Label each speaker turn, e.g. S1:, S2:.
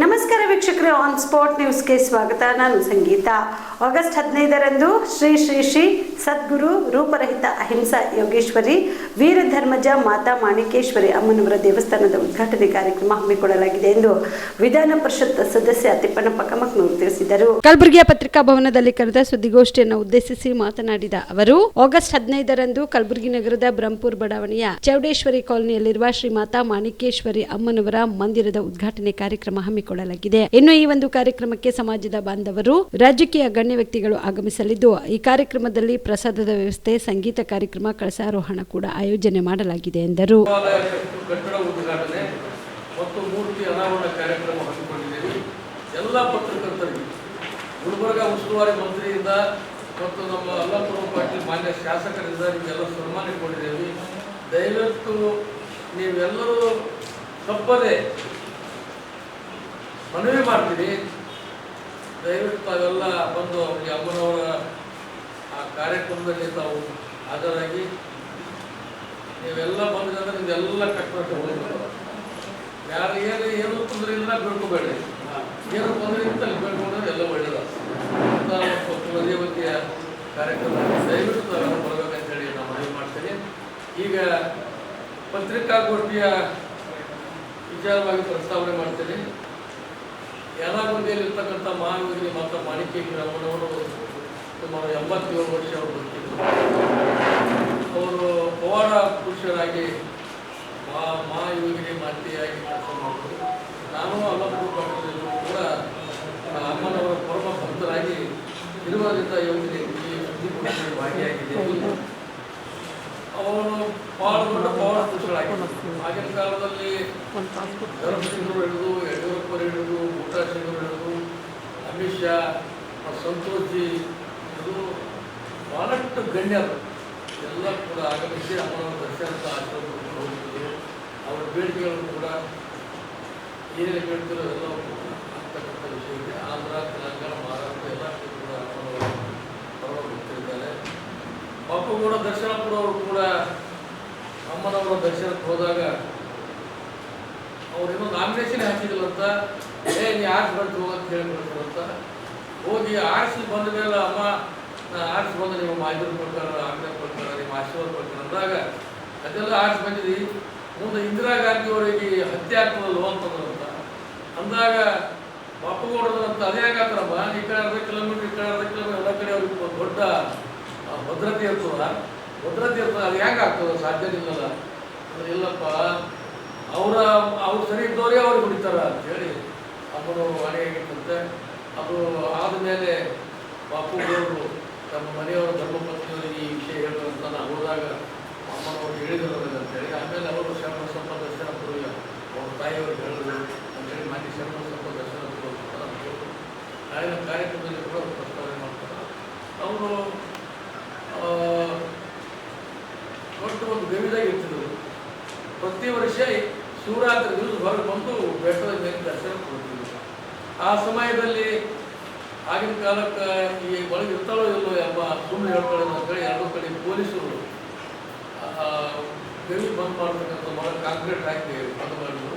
S1: ನಮಸ್ಕಾರ ವೀಕ್ಷಕರೇ on spot ನ್ಯೂಸ್ಗೆ ಸ್ವಾಗತ. ನಾನು ಸಂಗೀತ. ಆಗಸ್ಟ್ ಹದಿನೈದರಂದು ಶ್ರೀ ಶ್ರೀ ಶ್ರೀ ಸದ್ಗುರು ರೂಪರಹಿತ ಅಹಿಂಸಾ ಯೋಗೇಶ್ವರಿ ವೀರಧರ್ಮಜ ಮಾತಾ ಮಾಣಿಕೇಶ್ವರಿ ಅಮ್ಮನವರ ದೇವಸ್ಥಾನದ ಉದ್ಘಾಟನೆ ಕಾರ್ಯಕ್ರಮ ಹಮ್ಮಿಕೊಳ್ಳಲಾಗಿದೆ ಎಂದು ವಿಧಾನ ಪರಿಷತ್ ಸದಸ್ಯ ತಿಪ್ಪಣ್ಣ ಪಕ್ಕಮಕ್ನೂರು ತಿಳಿಸಿದರು. ಕಲಬುರಗಿಯ ಪತ್ರಿಕಾ ಭವನದಲ್ಲಿ ಕರೆದ ಸುದ್ದಿಗೋಷ್ಠಿಯನ್ನು ಉದ್ದೇಶಿಸಿ ಮಾತನಾಡಿದ ಅವರು ಆಗಸ್ಟ್ ಹದಿನೈದರಂದು ಕಲಬುರಗಿ ನಗರದ ಬ್ರಹ್ಮಪುರ ಬಡಾವಣೆಯ ಚೌಡೇಶ್ವರಿ ಕಾಲೋನಿಯಲ್ಲಿರುವ ಶ್ರೀ ಮಾತಾ ಮಾಣಿಕೇಶ್ವರಿ ಅಮ್ಮನವರ ಮಂದಿರದ ಉದ್ಘಾಟನೆ ಕಾರ್ಯಕ್ರಮ ಹಮ್ಮಿಕೊಳ್ಳಲಾಗಿದೆ. ಇನ್ನು ಈ ಒಂದು ಕಾರ್ಯಕ್ರಮಕ್ಕೆ ಸಮಾಜದ ಬಾಂಧವರು, ರಾಜಕೀಯ ಗಣ್ಯ ವ್ಯಕ್ತಿಗಳು ಆಗಮಿಸಲಿದ್ದು, ಈ ಕಾರ್ಯಕ್ರಮದಲ್ಲಿ ಪ್ರಸಾದದ ವ್ಯವಸ್ಥೆ, ಸಂಗೀತ ಕಾರ್ಯಕ್ರಮ, ಕಳಸಾರೋಹಣ ಕೂಡ ಆಯೋಜನೆ ಮಾಡಲಾಗಿದೆ ಎಂದರು.
S2: ಮತ್ತು ನಮ್ಮ ಅಲ್ಲಾಪುರ ಪಾಟೀಲ್ ಮಾನ್ಯ ಶಾಸಕರಿಂದ ನಿಮಗೆಲ್ಲ ಸನ್ಮಾನಿಕೊಂಡಿದ್ದೇವೆ ದಯವಿಟ್ಟು ನೀವೆಲ್ಲರೂ ತಪ್ಪದೆ ಮನವಿ ಮಾಡ್ತೀವಿ. ದಯವಿಟ್ಟು ತಾವೆಲ್ಲ ಬಂದು ಈ ಅಮ್ಮನವರ, ಆ ಕಾರ್ಯಕ್ರಮದಲ್ಲಿ ತಾವು ಹಾಜರಾಗಿ ನೀವೆಲ್ಲ ಬಂದ್ರೆ ನಿಮ್ಗೆಲ್ಲ ಹೋಗ್ಬೇಕು. ಯಾರು ಏನು ಏನು ತೊಂದರೆ ಇಲ್ಲ ಬೇಡ್ಕೋಬೇಡಿ ಏನು ತೊಂದರೆ ಇತ್ತು ಅಲ್ಲಿ ಎಲ್ಲ ಒಳ್ಳೇದು. ಅಂತ ಕುಲದೇವತೆಯ ಕಾರ್ಯಕ್ರಮ ದಯವಿಟ್ಟು ತಾವೆಲ್ಲ ಬರಬೇಕಂತ ಹೇಳಿ ನಾನು ಮನವಿ ಮಾಡ್ತೀನಿ ಈಗ ಪತ್ರಿಕಾಗೋಷ್ಠಿಯ ವಿಚಾರವಾಗಿ ಪ್ರಸ್ತಾವನೆ ಮಾಡ್ತೀನಿ. ಯಲಬುರ್ಗಿಯಲ್ಲಿ ಇರ್ತಕ್ಕಂಥ ಮಹಾಯೋಗಿನಿ ಮಾತ್ರ ಮಾಣಿಕೇಶ್ವರ ಅಮ್ಮನವರು ಸುಮಾರು ಎಂಬತ್ತೇಳು ವರ್ಷ ಅವರು ಅವರು ಪವಾಡ ಪುರುಷರಾಗಿ ಮಾ ಮಹಾಯೋಗಿನಿ ಮಾತೆಯಾಗಿ ಕೆಲಸ ಮಾಡಿದರು. ನಾನು ಅಲ್ಲಪ್ಪು ಪಟ್ಟಣದಲ್ಲೂ ಕೂಡ ಅಮ್ಮನವರ ಪರಮ ಭಕ್ತರಾಗಿ ಇರುವುದರಿಂದ ಸುದ್ದಿಗೋಷ್ಠಿಯಲ್ಲಿ ಭಾಗಿಯಾಗಿದ್ದೇನೆ ಅವರು ಭಾಳ ದೊಡ್ಡ ಪವಾಡ ಪುರುಷರಾಗಿದ್ದರು. ಆಗಿನ ಕಾಲದಲ್ಲಿ ಧರ್ಮಸಿಂಗರು ಹಿಡಿದು ಯಡಿಯೂರಪ್ಪರು ಹಿಡಿದು ಬುಟ್ಟಾ ಸಿಂಗ್ ಹಿಡಿದು ಅಮಿತ್ ಶಾ ಸಂತೋಷ್ ಜಿ ಇದು ಭಾಳಷ್ಟು ಗಣ್ಯರು ಎಲ್ಲ ಕೂಡ ಆಗಮಿಸಿ ಅಮ್ಮನವರ ದರ್ಶನ ಆಶೀರ್ವಾದ ಅವರ ಬೇಡಿಕೆಗಳನ್ನು ಕೂಡ ಏನೇನು ಬೇಡ್ತಿರೋ ಎಲ್ಲ ಆಗ್ತಕ್ಕಂಥ ವಿಷಯ ಇದೆ. ಆಂಧ್ರ, ತೆಲಂಗಾಣ, ಮಹಾರಾಷ್ಟ್ರ ಎಲ್ಲ ಕಡೆ ಅಮ್ಮನವರು ಪರ್ವ ಕೂಡ ದರ್ಶನ ಕೊಡೋರು ಅವರು ಕೂಡ ಅಮ್ಮನವರ ದರ್ಶನಕ್ಕೆ ಹೋದಾಗ ಅವ್ರೇನೋ ನಾಮಿನೇಷನ್ ಹಾಕಿದ್ರು ಅಂತ, ಏ, ನೀ ಆರ್ಟ್ಸ್ ಬಂದು ಹೋಗಂತ ಹೇಳ್ಬಿಡ್ತಾರೆ ಅಂತ. ಹೋಗಿ ಆರ್ಸಿ ಬಂದ ಮೇಲೆ ಅಮ್ಮ, ನಾ ಆರ್ಟ್ಸ್ ಬಂದು ನಿಮ್ಮ ಮಾಹಿತಿ ಕೊಡ್ತಾರ ಆಮೇಲೆ ಕೊಡ್ತಾರ, ನಿಮ್ಮ ಆಶೀರ್ವಾದ ಕೊಡ್ತಾರೆ ಅಂದಾಗ, ಅದೆಲ್ಲ ಆರ್ಸಿ ಬಂದಿದ್ವಿ. ಮುಂದೆ ಇಂದಿರಾ ಗಾಂಧಿ ಅವರಿಗೆ ಹತ್ಯೆ ಆಗ್ತದಲ್ವ ಅಂತಂದ್ರು ಅಂತ. ಅಂದಾಗ ಅಂತ, ಅದೇ ಆಗತ್ತಾರಮ್ಮ ಈ ಕಡೆ ಅರ್ಧ ಕಿಲೋಮೀಟರ್, ಈ ಕಡೆ ಅರ್ಧ ಕಿಲೋಮೀಟರ್ ಎಲ್ಲ ಕಡೆ ಅವ್ರಿಗೆ ಒಂದು ದೊಡ್ಡ ಭದ್ರತೆ ಇರ್ತದ. ಭದ್ರತೆ ಇರ್ತದೆ, ಅದು ಹೆಂಗೆ ಆಗ್ತದೆ ಸಾಧ್ಯನೇ ಇಲ್ಲಲ್ಲ. ಇಲ್ಲಪ್ಪ ಅವರ, ಅವ್ರು ಸರಿ ಇದ್ದವರೇ ಅವ್ರಿಗೆ ಹೇಳಿ ಅಂತೇಳಿ ಅಮ್ಮನವರು ವಾಣಿಯಾಗಿತ್ತಂತೆ ಅದು ಆದಮೇಲೆ ಅವರು ತಮ್ಮ ಮನೆಯವರ ಧರ್ಮಪತ್ನಿಯವರಿಗೆ ಈ ವಿಷಯ ಹೇಳುವಂತ ನಾನು ಹೋದಾಗ ಅಮ್ಮನವರು ಹೇಳಿದರು ಅಂತೇಳಿ ಆಮೇಲೆ ಅವರು ಶರಣ ಸಂಪ ದರ್ಶನ ಪುರ ಅವ್ರ ತಾಯಿಯವರು ಹೇಳಿದ್ರು ಅಂತೇಳಿ ಮಾನ್ಯ ಶರಣ ಸಂಪ ದರ್ಶನ ಪುರ ನಾಳಿನ ಕಾರ್ಯಕ್ರಮದಲ್ಲಿ ಕೂಡ ಅವ್ರು ಪ್ರಸ್ತಾವನೆ ಮಾಡ್ತಾರೆ. ಅವರು ದೊಡ್ಡ ಒಂದು ಗವಿದಾಗ ಇರ್ತಿದ್ರು ಪ್ರತಿ ವರ್ಷ ಶಿವರಾತ್ರಿ ದಿವಸ ಹೊರಗೆ ಬಂದು ಬೆಟ್ಟದ ಮೇಲೆ ದರ್ಶನ ಕೊಡ್ತೀವಿ. ಆ ಸಮಯದಲ್ಲಿ ಆಗಿನ ಕಾಲಕ್ಕೆ ಈ ಒಳಗೆ ಇರ್ತಾಳೋ ಇಲ್ಲೋ ಎಂಬ ಸುಮ್ಮನೆ ಹೇಳ್ಕೊಳ್ಳೋದು ಅಂತೇಳಿ ಎರಡೂ ಕಡೆ ಪೊಲೀಸರು ಬಂದ್ ಮಾಡ್ತಕ್ಕಂಥ ಮೊದಲು ಕಾಂಕ್ರೀಟ್ ಹಾಕಿ ಬಂದ್ ಮಾಡಿದ್ರು.